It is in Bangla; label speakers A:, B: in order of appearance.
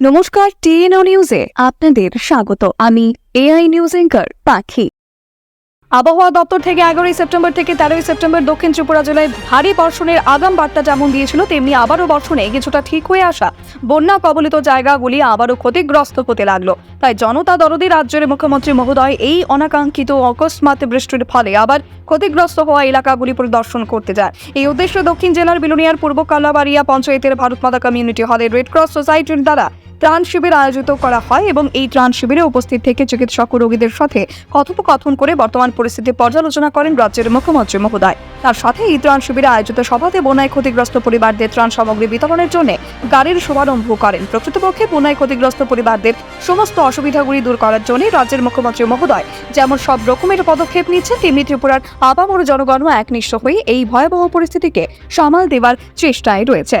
A: নমস্কার, টিএনও নিউজে আপনাদের স্বাগত। আমি এআই নিউজ এঙ্কার পাখি। আবহাওয়া দপ্তর থেকে এগারোই সেপ্টেম্বর থেকে তেরোই সেপ্টেম্বর দক্ষিণ ত্রিপুরা জেলায় ভারী বর্ষণের আগাম বার্তা যেমন দিয়েছিল, তেমনি আবারও বর্ষণে কিছুটা ঠিক হয়ে আসা বন্যা কবলিত জায়গাগুলি আবারও ক্ষতিগ্রস্ত হতে লাগল। তাই জনতা দরদি রাজ্যের মুখ্যমন্ত্রী মহোদয় এই অনাকাঙ্ক্ষিত অকস্মাৎ বৃষ্টির ফলে আবার ক্ষতিগ্রস্ত হওয়া এলাকাগুলি পরিদর্শন করতে যায়। এই উদ্দেশ্যে দক্ষিণ জেলার বিলুনিয়ার পূর্ব কালাবাড়িয়া পঞ্চায়েতের ভারত মাতা কমিউনিটি হলে রেড ক্রস সোসাইটির দ্বারা ত্রাণ শিবির আয়োজিত করা হয় এবং এই ত্রাণ শিবিরে উপস্থিত থেকে চিকিৎসক ও রোগীদের সাথে কথোপকথন করে বর্তমান পরিস্থিতি পর্যালোচনা করেন রাজ্যের মুখ্যমন্ত্রী মহোদয়। তার সাথে এই ত্রাণ শিবিরে আয়োজিত সভাতে বন্যায় ক্ষতিগ্রস্ত পরিবারদের ত্রাণ সামগ্রী বিতরণের জন্য গাড়ির শুভারম্ভ করেন। প্রকৃতপক্ষে বন্যায় ক্ষতিগ্রস্ত পরিবারদের সমস্ত অসুবিধাগুলি দূর করার জন্য রাজ্যের মুখ্যমন্ত্রী মহোদয় যেমন সব রকমের পদক্ষেপ নিচ্ছেন তেমনি ত্রিপুরার আপামর জনগণও একনিষ্ঠ হয়ে এই ভয়াবহ পরিস্থিতিকে সামাল দেওয়ার চেষ্টায় রয়েছে।